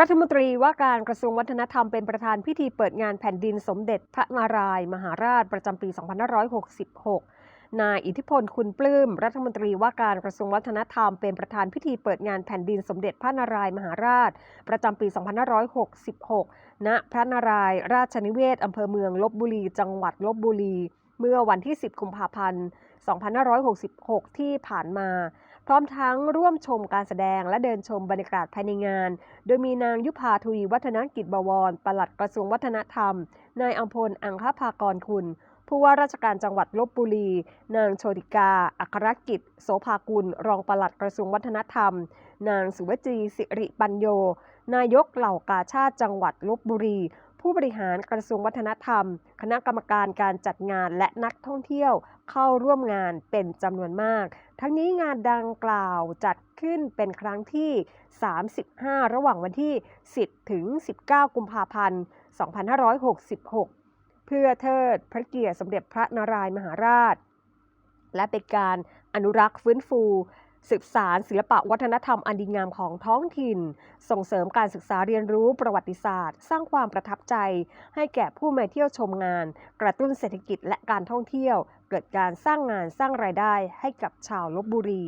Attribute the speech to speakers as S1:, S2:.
S1: รัฐมนตรีว่าการกระทรวงวัฒนธรรมเป็นประธานพิธีเปิดงานแผ่นดินสมเด็จพระนารายณ์มหาราชประจำปี 2566 นายอิทธิพลคุณปลื้มรัฐมนตรีว่าการกระทรวงวัฒนธรรมเป็นประธานพิธีเปิดงานแผ่นดินสมเด็จพระนารายณ์มหาราช ประจำปี 2566 ณ พระนารายณ์ราชนิเวศอำเภอเมืองลบบุรี จังหวัดลบบุรี เมื่อวันที่ 10 กุมภาพันธ์ 2566 ที่ผ่านมา พร้อมทั้งร่วมชมการแสดงและเดินชมบรรยากาศภายในงาน โดยมีนางยุพาทวีวัฒนกิจบวรปลัดกระทรวงวัฒนธรรม นายอัมพล อังคภากรคุณ ผู้ว่าราชการจังหวัดลบบุรี นางโชติกา อัครกิจ โสภากุล รองปลัดกระทรวงวัฒนธรรม นางสุวจีสิริปัญโย นายกเหล่ากาชาติจังหวัดลบบุรี ผู้บริหารกระทรวงวัฒนธรรม คณะกรรมการการจัดงานและนักท่องเที่ยวเข้าร่วมงานเป็นจำนวนมาก ทั้งนี้งานดังกล่าวจัดขึ้นเป็นครั้งที่ 35 ระหว่างวันที่ 10 ถึง 19 กุมภาพันธ์ 2566 เพื่อเทิดพระเกียรติสมเด็จพระนารายณ์มหาราช และเป็นการอนุรักษ์ฟื้นฟู สืบสารศิลปะวัฒนธรรมอันดีงามของท้องถิ่น ส่งเสริมการศึกษาเรียนรู้ประวัติศาสตร์ สร้างความประทับใจ ให้แก่ผู้มาเที่ยวชมงาน กระตุ้นเศรษฐกิจและการท่องเที่ยว เกิดการสร้างงานสร้างรายได้ให้กับชาวลบบุรี